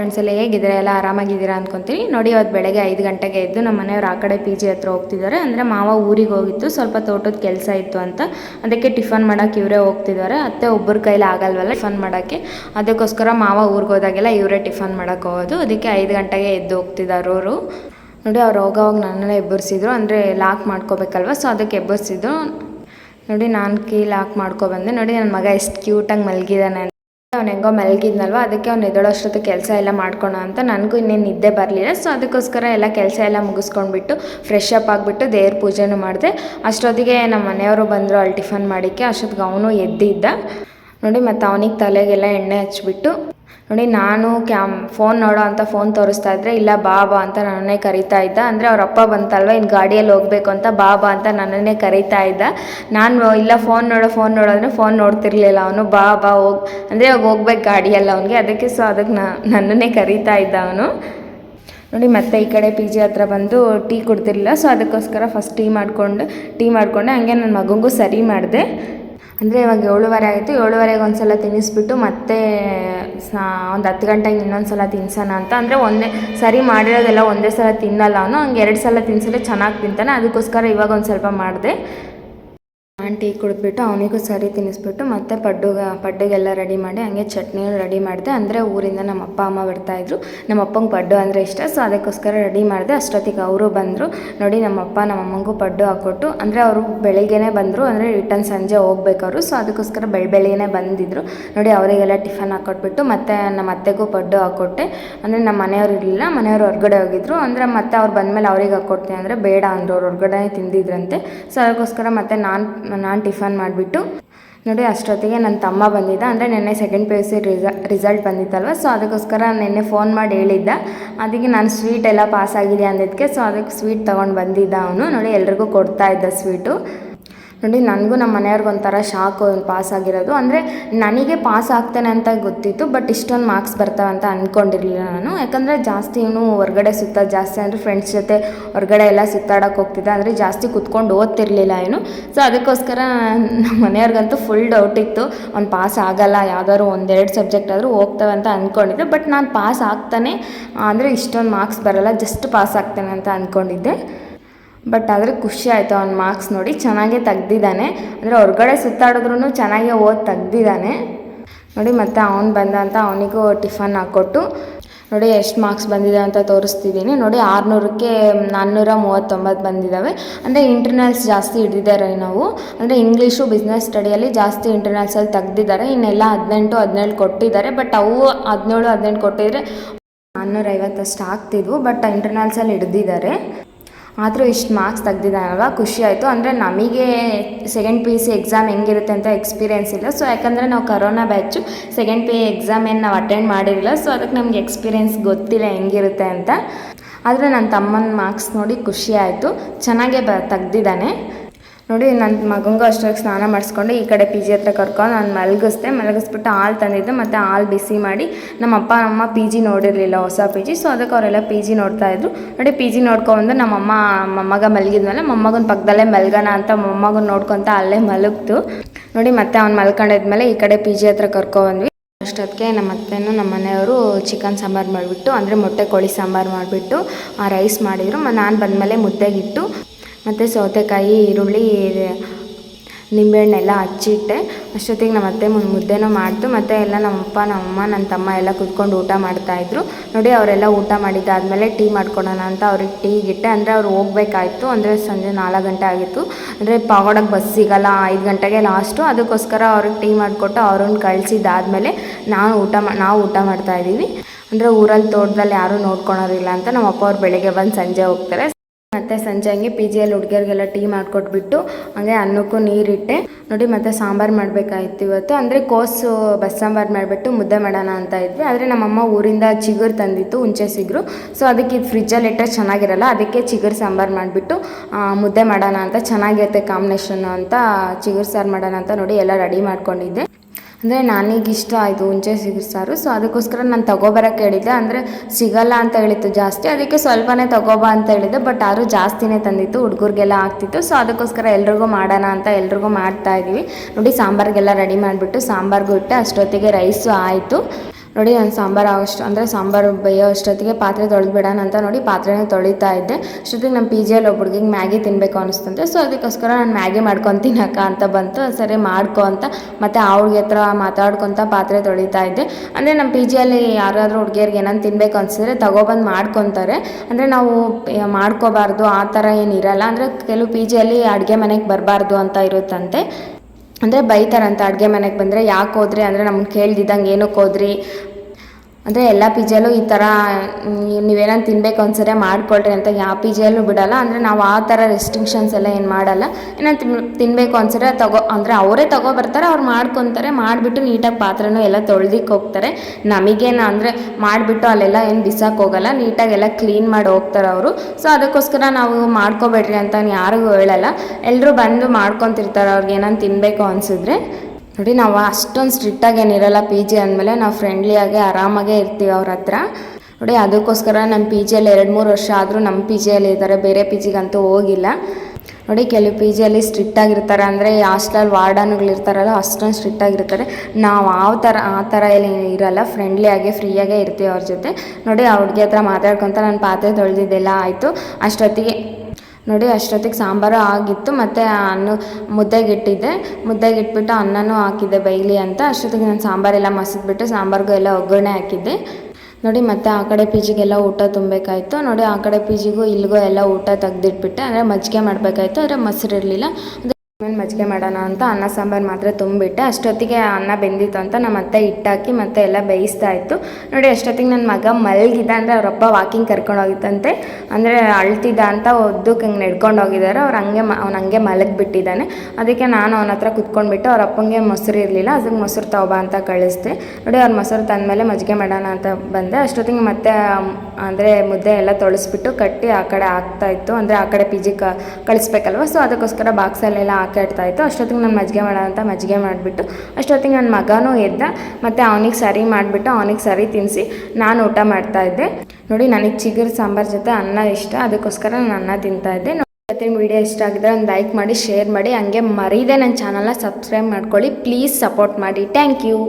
Friends ಎಲ್ಲ ಹೇಗಿದ್ದೀರಾ? ಎಲ್ಲ ಆರಾಮಾಗಿದ್ದೀರಾ ಅನ್ಕೊಂತೀನಿ ನೋಡಿ ಇವತ್ತು ಬೆಳಗ್ಗೆ ಐದು ಗಂಟೆಗೆ ಎದ್ದು ನಮ್ಮ ಮನೆಯವ್ರು ಆ ಕಡೆ ಪಿ ಜಿ ಹತ್ರ ಹೋಗ್ತಿದ್ದಾರೆ. ಅಂದರೆ ಮಾವ ಊರಿಗೆ ಹೋಗಿತ್ತು. ಸ್ವಲ್ಪ ತೋಟದ ಕೆಲಸ ಇತ್ತು ಅಂತ. ಅದಕ್ಕೆ ಟಿಫನ್ ಮಾಡೋಕೆ ಇವರೇ ಹೋಗ್ತಿದ್ದಾರೆ. ಅತ್ತೆ ಒಬ್ಬರ ಕೈಲಿ ಆಗಲ್ವಲ್ಲ ಟಿಫನ್ ಮಾಡೋಕ್ಕೆ. ಅದಕ್ಕೋಸ್ಕರ ಮಾವ ಊರಿಗೆ ಹೋದಾಗೆಲ್ಲ ಇವರೇ ಟಿಫನ್ ಮಾಡೋಕ್ಕೆ ಹೋಗೋದು. ಅದಕ್ಕೆ ಐದು ಗಂಟೆಗೆ ಎದ್ದು ಹೋಗ್ತಿದ್ದಾರೆ ಅವರು. ನೋಡಿ, ಅವ್ರು ಹೋಗೋವಾಗ ನನ್ನನ್ನೇ ಎಬ್ಬರಿಸಿದ್ರು. ಅಂದರೆ ಲಾಕ್ ಮಾಡ್ಕೋಬೇಕಲ್ವ? ಸೊ ಅದಕ್ಕೆ ಎಬ್ಬರಿಸಿದ್ರು. ನೋಡಿ, ನಾನು ಕೀ ಲಾಕ್ ಮಾಡ್ಕೊಬಂದೆ ನೋಡಿ ನನ್ನ ಮಗ ಎಷ್ಟು ಕ್ಯೂಟಾಗಿ ಮಲಗಿದ್ದಾನೆ ಅವ್ನು ಹೆಂಗೋ ಮಲಗಿದ್ನಲ್ವ? ಅದಕ್ಕೆ ಅವ್ನು ಎದ್ದೇಳೋಷ್ಟೊತ್ತು ಕೆಲಸ ಎಲ್ಲ ಮಾಡ್ಕೊಳೋ ಅಂತ ನನಗೂ ಇನ್ನೇನು ನಿದ್ದೆ ಬರಲಿಲ್ಲ. ಸೊ ಅದಕ್ಕೋಸ್ಕರ ಎಲ್ಲ ಕೆಲಸ ಎಲ್ಲ ಮುಗಿಸ್ಕೊಂಡ್ಬಿಟ್ಟು ಫ್ರೆಶ್ ಅಪ್ ಆಗಿಬಿಟ್ಟು ದೇವ್ರ ಪೂಜೆನೂ ಮಾಡಿದೆ. ಅಷ್ಟೊತ್ತಿಗೆ ನಮ್ಮ ಮನೆಯವರು ಬಂದರು ಅಲ್ಲಿ ಟಿಫನ್ ಮಾಡಿಕ್ಕೆ. ಅಷ್ಟೊತ್ತಿಗೆ ಅವನು ಎದ್ದಿದ್ದ. ನೋಡಿ ಮತ್ತು ಅವನಿಗೆ ತಲೆಗೆಲ್ಲ ಎಣ್ಣೆ ಹಚ್ಬಿಟ್ಟು ನೋಡಿ, ನಾನು ಕ್ಯಾಮ್ ಫೋನ್ ನೋಡೋ ಅಂತ ಫೋನ್ ತೋರಿಸ್ತಾ ಇದ್ರೆ, ಇಲ್ಲ ಬಾಬಾ ಅಂತ ನನ್ನನ್ನೇ ಕರಿತಾ ಇದ್ದ. ಅಂದರೆ ಅವ್ರ ಅಪ್ಪ ಬಂತಲ್ವ ಇನ್ನು ಗಾಡಿಯಲ್ಲಿ ಹೋಗ್ಬೇಕು ಅಂತ ಬಾಬಾ ಅಂತ ನನ್ನನ್ನೇ ಕರಿತಾ ಇದ್ದ. ನಾನು ಇಲ್ಲ ಫೋನ್ ನೋಡೋ ಫೋನ್ ನೋಡೋದ್ರೆ ಫೋನ್ ನೋಡ್ತಿರ್ಲಿಲ್ಲ ಅವನು. ಬಾಬಾ ಹೋಗ್, ಅಂದರೆ ಅವಾಗ ಹೋಗ್ಬೇಕು ಗಾಡಿಯಲ್ಲ ಅವನಿಗೆ. ಅದಕ್ಕೆ ಸೊ ಅದಕ್ಕೆ ನನ್ನನ್ನೇ ಕರಿತಾ ಇದ್ದ ಅವನು. ನೋಡಿ, ಮತ್ತೆ ಈ ಕಡೆ ಪಿ ಜಿ ಹತ್ರ ಬಂದು ಟೀ ಕುಡ್ತಿರ್ಲಿಲ್ಲ ಸೊ ಅದಕ್ಕೋಸ್ಕರ ಫಸ್ಟ್ ಟೀ ಮಾಡ್ಕೊಂಡು, ಟೀ ಮಾಡಿಕೊಂಡೆ. ಹಂಗೆ ನನ್ನ ಮಗನಿಗೂ ಸರಿ ಮಾಡಿದೆ. ಅಂದರೆ ಇವಾಗ ಏಳುವರೆ ಆಯಿತು, ಏಳುವರೆಗೆ ಒಂದು ಸಲ ತಿನ್ನಿಸ್ಬಿಟ್ಟು ಮತ್ತೆ ಒಂದು ಹತ್ತು ಗಂಟೆಗೆ ಇನ್ನೊಂದು ಸಲ ತಿನ್ಸೋಣ ಅಂತ. ಅಂದರೆ ಒಂದೇ, ಸರಿ ಮಾಡಿರೋದೆಲ್ಲ ಒಂದೇ ಸಲ ತಿನ್ನಲ್ಲ ಅವನು, ಹಂಗೆ ಎರಡು ಸಲ ತಿನ್ಸಿದ್ರೆ ಚೆನ್ನಾಗಿ ತಿಂತಾನೆ. ಅದಕ್ಕೋಸ್ಕರ ಇವಾಗ ಒಂದು ಸ್ವಲ್ಪ ಮಾಡಿದೆ. ಟೀ ಕುಡಿದ್ಬಿಟ್ಟು ಅವನಿಗೂ ಸರಿ ತಿನ್ನಿಸ್ಬಿಟ್ಟು ಮತ್ತೆ ಪಡ್ಡುಗ, ಪಡ್ಡುಗೆಲ್ಲ ರೆಡಿ ಮಾಡಿ ಹಂಗೆ ಚಟ್ನಿ ರೆಡಿ ಮಾಡಿದೆ. ಅಂದರೆ ಊರಿಂದ ನಮ್ಮ ಅಪ್ಪ, ಅಮ್ಮ ಬರ್ತಾಯಿದ್ರು ನಮ್ಮ ಅಪ್ಪಂಗೆ ಪಡ್ಡು ಅಂದರೆ ಇಷ್ಟ. ಸೊ ಅದಕ್ಕೋಸ್ಕರ ರೆಡಿ ಮಾಡಿದೆ. ಅಷ್ಟೊತ್ತಿಗೆ ಅವರು ಬಂದರು. ನೋಡಿ ನಮ್ಮ ಅಪ್ಪ, ನಮ್ಮ ಅಮ್ಮಂಗೂ ಪಡ್ಡು ಹಾಕ್ಕೊಟ್ಟು, ಅಂದರೆ ಅವರು ಬೆಳಿಗ್ಗೆನೇ ಬಂದರು. ಅಂದರೆ ರಿಟರ್ನ್ ಸಂಜೆ ಹೋಗ್ಬೇಕವ್ರು ಸೊ ಅದಕ್ಕೋಸ್ಕರ ಬೆಳ, ಬೆಳಿಗ್ಗೆನೇ ಬಂದಿದ್ದರು ನೋಡಿ ಅವರಿಗೆಲ್ಲ ಟಿಫನ್ ಹಾಕ್ಕೊಟ್ಬಿಟ್ಟು ಮತ್ತು ನಮ್ಮ ಅತ್ತೆಗೂ ಪಡ್ಡು ಹಾಕ್ಕೊಟ್ಟೆ. ಅಂದರೆ ನಮ್ಮ ಮನೆಯವರು ಇರಲಿಲ್ಲ. ಮನೆಯವರು ಹೊರಗಡೆ ಹೋಗಿದ್ರು. ಅಂದರೆ ಮತ್ತೆ ಅವ್ರು ಬಂದಮೇಲೆ ಅವ್ರಿಗೆ ಹಾಕ್ಕೊಡ್ತೀನಿ ಅಂದರೆ ಬೇಡ ಅಂದರು. ಅವ್ರು ಹೊರಗಡೆ ತಿಂದಿದ್ರಂತೆ. ಸೊ ಅದಕ್ಕೋಸ್ಕರ ಮತ್ತೆ ನಾನು ನಾನು ಟಿಫನ್ ಮಾಡಿಬಿಟ್ಟು, ನೋಡಿ ಅಷ್ಟೊತ್ತಿಗೆ ನನ್ನ ತಮ್ಮ ಬಂದಿದ್ದ, ಅಂದರೆ ನೆನ್ನೆ ಸೆಕೆಂಡ್ ಪಿ ಯು ಸಿ ರಿಸ ರಿಸಲ್ಟ್ ಬಂದಿತ್ತಲ್ವ ಸೊ ಅದಕ್ಕೋಸ್ಕರ ನೆನ್ನೆ ಫೋನ್ ಮಾಡಿ ಹೇಳಿದ್ದ. ಅದಕ್ಕೆ ನಾನು ಸ್ವೀಟ್ ಎಲ್ಲ ಪಾಸ್ ಆಗಿದೆ ಅಂದಿದ್ದಕ್ಕೆ ಸೊ ಅದಕ್ಕೆ ಸ್ವೀಟ್ ತೊಗೊಂಡು ಬಂದಿದ್ದ ಅವನು. ನೋಡಿ ಎಲ್ರಿಗೂ ಕೊಡ್ತಾ ಇದ್ದ ಸ್ವೀಟು ನೋಡಿ, ನನಗೂ ನಮ್ಮ ಮನೆಯವ್ರಿಗೆ ಒಂಥರ ಶಾಕು ಪಾಸ್ ಆಗಿರೋದು. ಅಂದರೆ ನನಗೆ ಪಾಸ್ ಆಗ್ತಾನೆ ಅಂತ ಗೊತ್ತಿತ್ತು ಬಟ್ ಇಷ್ಟೊಂದು ಮಾರ್ಕ್ಸ್ ಬರ್ತಾವೆ ಅಂತ ಅಂದ್ಕೊಂಡಿರಲಿಲ್ಲ ನಾನು. ಯಾಕಂದರೆ ಜಾಸ್ತಿ ಏನು ಹೊರಗಡೆ ಸುತ್ತ, ಜಾಸ್ತಿ ಅಂದರೆ ಫ್ರೆಂಡ್ಸ್ ಜೊತೆ ಹೊರಗಡೆ ಎಲ್ಲ ಸುತ್ತಾಡೋಕೆ ಹೋಗ್ತಿದ್ದೆ. ಅಂದರೆ ಜಾಸ್ತಿ ಕುತ್ಕೊಂಡು ಓದ್ತಿರ್ಲಿಲ್ಲ ಏನು. ಸೊ ಅದಕ್ಕೋಸ್ಕರ ನಮ್ಮ ಮನೆಯವ್ರಿಗಂತೂ ಫುಲ್ ಡೌಟ್ ಇತ್ತು. ಅವ್ನು ಪಾಸ್ ಆಗಲ್ಲ, ಯಾವ್ದಾದ್ರು ಒಂದೆರಡು ಸಬ್ಜೆಕ್ಟ್ ಆದರೂ ಹೋಗ್ತವೆ ಅಂತ ಅಂದ್ಕೊಂಡಿದ್ದೆ ಬಟ್ ನಾನು ಪಾಸ್ ಆಗ್ತಾನೆ, ಅಂದರೆ ಇಷ್ಟೊಂದು ಮಾರ್ಕ್ಸ್ ಬರಲ್ಲ ಜಸ್ಟ್ ಪಾಸ್ ಆಗ್ತಾನೆ ಅಂತ ಅಂದ್ಕೊಂಡಿದ್ದೆ ಬಟ್ ಆದರೆ ಖುಷಿ ಆಯಿತು, ಅವ್ನ ಮಾರ್ಕ್ಸ್ ನೋಡಿ. ಚೆನ್ನಾಗೆ ತೆಗ್ದಿದ್ದಾನೆ. ಅಂದರೆ ಹೊರಗಡೆ ಸುತ್ತಾಡಿದ್ರೂ ಚೆನ್ನಾಗೆ ಓದಿ ತೆಗ್ದಿದ್ದಾನೆ. ನೋಡಿ, ಮತ್ತೆ ಅವ್ನು ಬಂದ ಅಂತ ಅವನಿಗೂ ಟಿಫನ್ ಹಾಕ್ಕೊಟ್ಟು ನೋಡಿ ಎಷ್ಟು ಮಾರ್ಕ್ಸ್ ಬಂದಿದೆ ಅಂತ ತೋರಿಸ್ತಿದ್ದೀನಿ. ನೋಡಿ, ಆರುನೂರಕ್ಕೆ ನಾನ್ನೂರ ಮೂವತ್ತೊಂಬತ್ತು ಬಂದಿದ್ದಾವೆ. ಅಂದರೆ ಇಂಟರ್ನಲ್ಸ್ ಜಾಸ್ತಿ ಹಿಡಿದಿದ್ದಾರೆ ನಾವು ಅಂದರೆ ಇಂಗ್ಲೀಷು ಬಿಸ್ನೆಸ್ ಸ್ಟಡಿಯಲ್ಲಿ ಜಾಸ್ತಿ ಇಂಟರ್ನಲ್ಸಲ್ಲಿ ತೆಗ್ದಿದ್ದಾರೆ. ಇನ್ನೆಲ್ಲ ಹದಿನೆಂಟು, ಹದಿನೇಳು ಕೊಟ್ಟಿದ್ದಾರೆ. ಬಟ್ ಅವು ಹದಿನೇಳು, ಹದಿನೆಂಟು ಕೊಟ್ಟಿದ್ರೆ ನಾನ್ನೂರೈವತ್ತಷ್ಟು ಆಗ್ತಿದ್ವು. ಬಟ್ ಇಂಟರ್ನಲ್ಸಲ್ಲಿ ಹಿಡ್ದಿದ್ದಾರೆ. ಆದರೂ ಇಷ್ಟು ಮಾರ್ಕ್ಸ್ ತೆಗ್ದಿದ್ದಾನಲ್ವ ಖುಷಿ ಆಯಿತು. ಅಂದರೆ ನಮಗೆ second P U C exam ಹೆಂಗಿರುತ್ತೆ ಅಂತ ಎಕ್ಸ್ಪೀರಿಯೆನ್ಸ್ ಇಲ್ಲ. ಸೊ ಯಾಕಂದರೆ ನಾವು corona batch second P exam ಏನು ನಾವು ಅಟೆಂಡ್ ಮಾಡಿರಲಿಲ್ಲ. ಸೊ ಅದಕ್ಕೆ ನಮಗೆ ಎಕ್ಸ್ಪೀರಿಯೆನ್ಸ್ ಗೊತ್ತಿಲ್ಲ ಹೆಂಗಿರುತ್ತೆ ಅಂತ. ಆದರೆ ನನ್ನ ತಮ್ಮನ ಮಾರ್ಕ್ಸ್ ನೋಡಿ ಖುಷಿ ಆಯಿತು. ಚೆನ್ನಾಗೇ ಬ ತೆಗ್ದಿದ್ದಾನೆ. ನೋಡಿ ನನ್ನ ಮಗಂಗೂ ಅಷ್ಟೊಂದು ಸ್ನಾನ ಮಾಡಿಸ್ಕೊಂಡು ಈ ಕಡೆ ಪಿ ಜಿ ಹತ್ರ ಕರ್ಕೊಂಡು ನಾನು ಮಲಗಿಸ್ದೆ. ಮಲಗಿಸ್ಬಿಟ್ಟು ಹಾಲು ತಂದಿದ್ದೆ, ಮತ್ತು ಹಾಲು ಬಿಸಿ ಮಾಡಿ ನಮ್ಮ ಅಪ್ಪ ಅಮ್ಮ ಪಿ ಜಿ ನೋಡಿರಲಿಲ್ಲ ಹೊಸ ಪಿ ಜಿ ಸೊ ಅದಕ್ಕೆ ಅವರೆಲ್ಲ ಪಿ ಜಿ ನೋಡ್ತಾಯಿದ್ರು ನೋಡಿ, ಪಿ ಜಿ ನೋಡ್ಕೊಂಡು ನಮ್ಮಮ್ಮ ಮೊಮ್ಮಗ ಮಲಗಿದ್ಮೇಲೆ ಮೊಮ್ಮಗನ ಪಕ್ಕದಲ್ಲೇ ಮಲ್ಗೋಣ ಅಂತ ಮೊಮ್ಮಗನ ನೋಡ್ಕೊತ ಅಲ್ಲೇ ಮಲಗ್ತು. ನೋಡಿ, ಮತ್ತೆ ಅವ್ನು ಮಲ್ಕೊಂಡಿದ್ಮೇಲೆ ಈ ಕಡೆ ಪಿ ಜಿ ಹತ್ರ ಕರ್ಕೊಬಂದ್ವಿ ಅಷ್ಟೊತ್ತಿಗೆ ನಮ್ಮ ಅತ್ತೆನೂ ನಮ್ಮ ಮನೆಯವರು ಚಿಕನ್ ಸಾಂಬಾರು ಮಾಡಿಬಿಟ್ಟು, ಅಂದರೆ ಮೊಟ್ಟೆ ಕೋಳಿ ಸಾಂಬಾರು ಮಾಡಿಬಿಟ್ಟು ರೈಸ್ ಮಾಡಿದರು. ನಾನು ಬಂದಮೇಲೆ ಮುದ್ದೆಗಿಟ್ಟು ಮತ್ತು ಸೌತೆಕಾಯಿ, ಈರುಳ್ಳಿ ನಿಂಬೆಹಣ್ಣೆಲ್ಲ ಹಚ್ಚಿಟ್ಟೆ. ಅಷ್ಟೊತ್ತಿಗೆ ನಮ್ಮ ಅತ್ತೆ ಮುದ್ದೆನೂ ಮಾಡ್ತು. ಮತ್ತು ಎಲ್ಲ ನಮ್ಮಪ್ಪ ನಮ್ಮಮ್ಮ ನನ್ನ ತಮ್ಮ ಎಲ್ಲ ಕುತ್ಕೊಂಡು ಊಟ ಮಾಡ್ತಾಯಿದ್ರು ನೋಡಿ, ಅವರೆಲ್ಲ ಊಟ ಮಾಡಿದ್ದಾದಮೇಲೆ ಟೀ ಮಾಡ್ಕೊಳೋಣ ಅಂತ ಅವ್ರಿಗೆ ಟೀಗಿಟ್ಟೆ ಅಂದರೆ ಅವ್ರು ಹೋಗ್ಬೇಕಾಯ್ತು. ಅಂದರೆ ಸಂಜೆ ನಾಲ್ಕು ಗಂಟೆ ಆಗಿತ್ತು. ಅಂದರೆ ಪಾವಡಕ್ಕೆ ಬಸ್ ಸಿಗಲ್ಲ, ಐದು ಗಂಟೆಗೆ ಲಾಸ್ಟು ಅದಕ್ಕೋಸ್ಕರ ಅವ್ರಿಗೆ ಟೀ ಮಾಡಿಕೊಟ್ಟು ಅವ್ರನ್ನ ಕಳಿಸಿದ್ದಾದಮೇಲೆ ನಾನು ಊಟ ಮಾ ನಾವು ಊಟ ಮಾಡ್ತಾಯಿದ್ದೀವಿ ಅಂದರೆ ಊರಲ್ಲಿ ತೋಟದಲ್ಲಿ ಯಾರೂ ನೋಡ್ಕೊಳೋರಿಲ್ಲ ಅಂತ ನಮ್ಮ ಅಪ್ಪ ಅವ್ರು ಬೆಳಗ್ಗೆ ಬಂದು ಸಂಜೆ ಹೋಗ್ತಾರೆ. ಮತ್ತೆ ಸಂಜೆ ಹಂಗೆ ಪಿ ಜಿಯಲ್ಲಿ ಹುಡುಗಿಯರಿಗೆಲ್ಲ ಟೀ ಮಾಡಿಕೊಟ್ಬಿಟ್ಟು ಹಂಗೆ ಅನ್ನಕ್ಕೂ ನೀರಿಟ್ಟೆ. ನೋಡಿ ಮತ್ತೆ ಸಾಂಬಾರು ಮಾಡಬೇಕಾಯ್ತು ಇವತ್ತು. ಅಂದರೆ ಕೋಸು, ಬಸ್ಸಾಂಬಾರು ಮಾಡಿಬಿಟ್ಟು ಮುದ್ದೆ ಮಾಡೋಣ ಅಂತ ಇದ್ವಿ. ಆದರೆ ನಮ್ಮಮ್ಮ ಊರಿಂದ ಚಿಗುರು ತಂದಿತ್ತು, ಹುಂಚೆ ಸಿಗರು. ಸೊ ಅದಕ್ಕೆ ಇದು ಫ್ರಿಜ್ಜಲ್ಲಿ ಇಟ್ಟರೆ ಚೆನ್ನಾಗಿರಲ್ಲ, ಅದಕ್ಕೆ ಚಿಗುರು ಸಾಂಬಾರು ಮಾಡಿಬಿಟ್ಟು ಮುದ್ದೆ ಮಾಡೋಣ ಅಂತ, ಚೆನ್ನಾಗಿರುತ್ತೆ ಕಾಂಬಿನೇಷನ್ ಅಂತ, ಚಿಗುರು ಸಾರು ಮಾಡೋಣ ಅಂತ ನೋಡಿ ಎಲ್ಲ ರೆಡಿ ಮಾಡ್ಕೊಂಡಿದ್ದೆ. ಅಂದರೆ ನನಗಿಷ್ಟ ಆಯಿತು ಹುಂಚೆ ಸಾರು. ಸೊ ಅದಕ್ಕೋಸ್ಕರ ನಾನು ತೊಗೊಬರಕ್ಕೆ ಹೇಳಿದ್ದೆ ಅಂದರೆ ಸಿಗಲ್ಲ ಅಂತ ಹೇಳಿತ್ತು ಜಾಸ್ತಿ. ಅದಕ್ಕೆ ಸ್ವಲ್ಪನೇ ತಗೋಬಾ ಅಂತ ಹೇಳಿದ್ದೆ. ಬಟ್ ಆದರೂ ಜಾಸ್ತಿನೇ ತಂದಿತ್ತು. ಹುಡುಗರಿಗೆಲ್ಲ ಆಗ್ತಿತ್ತು. ಸೊ ಅದಕ್ಕೋಸ್ಕರ ಎಲ್ರಿಗೂ ಮಾಡೋಣ ಅಂತ ಎಲ್ರಿಗೂ ಮಾಡ್ತಾ ಇದ್ದೀವಿ ನೋಡಿ, ಸಾಂಬಾರಿಗೆಲ್ಲ ರೆಡಿ ಮಾಡಿಬಿಟ್ಟು ಸಾಂಬಾರ್ಗೂ ಇಟ್ಟೆ. ಅಷ್ಟೊತ್ತಿಗೆ ರೈಸು ಆಯಿತು. ನೋಡಿ ನಾನು ಸಾಂಬಾರು ಆಗೋಷ್ಟು ಅಂದರೆ ಸಾಂಬಾರು ಬೇಯೋ ಅಷ್ಟೊತ್ತಿಗೆ ಪಾತ್ರೆ ತೊಳೆದ್ಬಿಡೋಣ ಅಂತ ನೋಡಿ ಪಾತ್ರೆನ ತೊಳಿತಾ ಇದ್ದೆ. ಅಷ್ಟೊತ್ತಿಗೆ ನಮ್ಮ ಪಿ ಜಿಯಲ್ಲಿ ಒಬ್ಬ ಮ್ಯಾಗಿ ತಿನ್ನಬೇಕು ಅನಿಸ್ತಂತೆ ಸೊ ಅದಕ್ಕೋಸ್ಕರ ನಾನು ಮ್ಯಾಗಿ ಮಾಡ್ಕೊಂಡು ತಿನ್ನಕ್ಕ ಅಂತ ಬಂತು. ಸರಿ ಮಾಡ್ಕೊ ಅಂತ ಮತ್ತು ಅವ್ರಿಗೆ ಹತ್ರ ಮಾತಾಡ್ಕೊತ ಪಾತ್ರೆ ತೊಳಿತಾ ಇದ್ದೆ. ಅಂದರೆ ನಮ್ಮ ಪಿ ಜಿಯಲ್ಲಿ ಯಾರಾದರೂ ಹುಡುಗಿಯರಿಗೆ ಏನಾದ್ರು ತಿನ್ನಬೇಕು ಅನಿಸಿದ್ರೆ ತಗೊಬಂದು ಮಾಡ್ಕೊತಾರೆ. ಅಂದರೆ ನಾವು ಮಾಡ್ಕೋಬಾರ್ದು, ಆ ಥರ ಏನಿರಲ್ಲ ಅಂದರೆ ಕೆಲವು ಪಿ ಜಿಯಲ್ಲಿ ಅಡುಗೆ ಮನೆಗೆ ಬರಬಾರ್ದು ಅಂತ ಇರುತ್ತಂತೆ. ಅಂದರೆ ಬೈತಾರಂತ ಅಡುಗೆ ಮನೆಗೆ ಬಂದರೆ ಯಾಕೆ ಹೋದ್ರಿ? ಅಂದರೆ ನಮ್ಮನ್ನು ಕೇಳ್ದಿದ್ದಂಗೆ ಏನಕ್ಕೆ ಹೋದ್ರಿ? ಅಂದರೆ ಎಲ್ಲ ಪಿ ಜಿಯಲ್ಲೂ ಈ ಥರ ನೀವೇನಾದ್ರು ತಿನ್ನಬೇಕು ಅನ್ಸರೆ ಮಾಡ್ಕೊಳ್ರಿ ಅಂತ ಯಾವ ಪಿ ಬಿಡೋಲ್ಲ. ಅಂದರೆ ನಾವು ಆ ಥರ ರೆಸ್ಟ್ರಿಕ್ಷನ್ಸ್ ಎಲ್ಲ ಏನು ಮಾಡಲ್ಲ. ಏನೋ ತಿನ್ ತಿನ್ನಬೇಕು ಅನ್ಸರೆ ತಗೋ, ಅಂದರೆ ಅವರೇ ತಗೋ ಬರ್ತಾರೆ ಅವ್ರು ಮಾಡ್ಕೊತಾರೆ. ಮಾಡಿಬಿಟ್ಟು ನೀಟಾಗಿ ಪಾತ್ರೆನೂ ಎಲ್ಲ ತೊಳ್ದಿಕ್ಕೆ ಹೋಗ್ತಾರೆ. ನಮಗೇನು ಅಂದರೆ ಮಾಡಿಬಿಟ್ಟು ಅಲ್ಲೆಲ್ಲ ಏನು ಬಿಸಾಕ್ ಹೋಗಲ್ಲ. ನೀಟಾಗಿ ಎಲ್ಲ ಕ್ಲೀನ್ ಮಾಡಿ ಹೋಗ್ತಾರೆ ಅವರು. ಸೊ ಅದಕ್ಕೋಸ್ಕರ ನಾವು ಮಾಡ್ಕೋಬೇಡ್ರಿ ಅಂತ ಯಾರಿಗೂ ಹೇಳಲ್ಲ. ಎಲ್ಲರೂ ಬಂದು ಮಾಡ್ಕೊತಿರ್ತಾರೆ. ಅವ್ರಿಗೆ ಏನಾದ್ರು ತಿನ್ನಬೇಕು ಅನಿಸಿದ್ರೆ. ನೋಡಿ, ನಾವು ಅಷ್ಟೊಂದು ಸ್ಟ್ರಿಕ್ಟಾಗಿ ಏನಿರಲ್ಲ ಪಿ ಜಿ ಅಂದಮೇಲೆ ನಾವು ಫ್ರೆಂಡ್ಲಿಯಾಗಿ ಆರಾಮಾಗೇ ಇರ್ತೀವಿ ಅವ್ರ ಹತ್ರ. ನೋಡಿ, ಅದಕ್ಕೋಸ್ಕರ ನಮ್ಮ ಪಿ ಜಿಯಲ್ಲಿ ಎರಡು ಮೂರು ವರ್ಷ ಆದರೂ ನಮ್ಮ ಪಿ ಜಿಯಲ್ಲಿ ಇದ್ದಾರೆ ಬೇರೆ ಪಿ ಜಿಗಂತೂ ಹೋಗಿಲ್ಲ. ನೋಡಿ, ಕೆಲವು ಪಿ ಜಿಯಲ್ಲಿ ಸ್ಟ್ರಿಕ್ಟಾಗಿರ್ತಾರೆ ಅಂದರೆ ಹಾಸ್ಟೆಲ್ ವಾರ್ಡನ್ಗಳು ಇರ್ತಾರಲ್ಲ, ಅಷ್ಟೊಂದು ಸ್ಟ್ರಿಕ್ಟಾಗಿರ್ತಾರೆ ನಾವು ಆ ಥರ ಆ ಥರ ಎಲ್ಲ ಇರಲ್ಲ ಫ್ರೆಂಡ್ಲಿಯಾಗೆ ಫ್ರೀಯಾಗೇ ಇರ್ತೀವಿ ಅವ್ರ ಜೊತೆ. ನೋಡಿ, ಆ ಹುಡುಗಿ ಹತ್ರ ಮಾತಾಡ್ಕೊತ ನಾನು ಪಾತ್ರೆ ತೊಳೆದಿದ್ದೆಲ್ಲ ಆಯಿತು. ಅಷ್ಟೊತ್ತಿಗೆ ನೋಡಿ ಅಷ್ಟೊತ್ತಿಗೆ ಸಾಂಬಾರು ಆಗಿತ್ತು, ಮತ್ತು ಅನ್ನ ಮುದ್ದೆಗೆ ಇಟ್ಟಿದ್ದೆ ಮುದ್ದೆಗೆ ಇಟ್ಬಿಟ್ಟು ಅನ್ನನೂ ಹಾಕಿದ್ದೆ ಬೈಲಿ ಅಂತ. ಅಷ್ಟೊತ್ತಿಗೆ ನಾನು ಸಾಂಬಾರೆಲ್ಲ ಮಸಿದ್ಬಿಟ್ಟು ಸಾಂಬಾರಿಗೂ ಎಲ್ಲ ಒಗ್ಗರಣೆ ಹಾಕಿದ್ದೆ. ನೋಡಿ ಮತ್ತೆ ಆ ಕಡೆ ಪಿ ಜಿಗೆಲ್ಲ ಊಟ ತುಂಬಬೇಕಾಯ್ತು. ನೋಡಿ ಆ ಕಡೆ ಪಿ ಜಿಗೂ ಇಲ್ಲಿಗೂ ಎಲ್ಲ ಊಟ ತೆಗ್ದಿಟ್ಬಿಟ್ಟೆ. ಅಂದರೆ ಮಜ್ಜಿಗೆ ಮಾಡಬೇಕಾಯ್ತು, ಆದರೆ ಮೊಸರು ಇರಲಿಲ್ಲ. ಆಮೇಲೆ ಮಜ್ಜಿಗೆ ಮಾಡೋಣ ಅಂತ ಅನ್ನ ಸಾಂಬಾರು ಮಾತ್ರ ತುಂಬಿಟ್ಟೆ. ಅಷ್ಟೊತ್ತಿಗೆ ಅನ್ನ ಬೆಂದಿತ್ತು ಅಂತ ನಮ್ಮ ಅತ್ತೆ ಹಿಟ್ಟಾಕಿ ಮತ್ತೆ ಎಲ್ಲ ಬೇಯಿಸ್ತಾ ಇತ್ತು. ನೋಡಿ, ಅಷ್ಟೊತ್ತಿಗೆ ನನ್ನ ಮಗ ಮಲಗಿದ್ದ ಅಂದರೆ ಅವರಪ್ಪ ವಾಕಿಂಗ್ ಕರ್ಕೊಂಡು ಹೋಗಿತ್ತಂತೆ. ಅಂದರೆ ಅಳ್ತಿದ್ದ ಅಂತ ಒದ್ದಕ್ಕೆ ಹಂಗೆ ನಡ್ಕೊಂಡು ಹೋಗಿದ್ದಾರೆ. ಅವ್ರು ಹಂಗೆ ಅವ್ನು ಹಂಗೆ ಮಲಗಿಬಿಟ್ಟಿದ್ದಾನೆ. ಅದಕ್ಕೆ ನಾನು ಅವನ ಹತ್ರ ಕುತ್ಕೊಂಡ್ಬಿಟ್ಟು ಅವ್ರ ಮೊಸರು ಇರಲಿಲ್ಲ. ಅದಕ್ಕೆ ಮೊಸರು ತಗೋಬಾ ಅಂತ ಕಳಿಸ್ದೆ. ನೋಡಿ, ಅವ್ರ ಮೊಸರು ತಂದಮೇಲೆ ಮಜ್ಜಿಗೆ ಮಾಡೋಣ ಅಂತ ಬಂದೆ. ಅಷ್ಟೊತ್ತಿಗೆ ಮತ್ತೆ ಅಂದರೆ ಮುದ್ದೆ ಎಲ್ಲ ತೊಳಸ್ಬಿಟ್ಟು ಕಟ್ಟಿ ಆ ಕಡೆ ಹಾಕ್ತಾ ಇತ್ತು. ಅಂದರೆ ಆ ಕಡೆ ಪಿ ಜಿ ಕಳಿಸ್ಬೇಕಲ್ವ? ಸೊ ಅದಕ್ಕೋಸ್ಕರ ಬಾಕ್ಸಲ್ಲೆಲ್ಲ ಹಾಕಿಡ್ತಾ ಇತ್ತು, ಅಷ್ಟೊತ್ತಿಗೆ ನಾನು ಮಜ್ಜಿಗೆ ಮಾಡೋಣ ಅಂತ ಮಜ್ಜಿಗೆ ಮಾಡಿಬಿಟ್ಟು, ಅಷ್ಟೊತ್ತಿಗೆ ನನ್ನ ಮಗನೂ ಎದ್ದ, ಮತ್ತು ಅವನಿಗೆ ಸರಿ ಮಾಡಿಬಿಟ್ಟು ಅವನಿಗೆ ಸರಿ ತಿನ್ನಿಸಿ ನಾನು ಊಟ ಮಾಡ್ತಾ ಇದ್ದೆ. ನೋಡಿ, ನನಗೆ ಚಿಗುರು ಸಾಂಬಾರು ಜೊತೆ ಅನ್ನ ಇಷ್ಟ, ಅದಕ್ಕೋಸ್ಕರ ನಾನು ಅನ್ನ ತಿಂತಾ ಇದ್ದೆ. ನಿಮ್ಮ ವಿಡಿಯೋ ಇಷ್ಟ ಆಗಿದ್ರೆ ಒಂದು ಲೈಕ್ ಮಾಡಿ ಶೇರ್ ಮಾಡಿ, ಹಂಗೆ ಮರೀದೆ ನನ್ನ ಚಾನಲ್ನ ಸಬ್ಸ್ಕ್ರೈಬ್ ಮಾಡ್ಕೊಳ್ಳಿ ಪ್ಲೀಸ್ ಸಪೋರ್ಟ್ ಮಾಡಿ. Thank you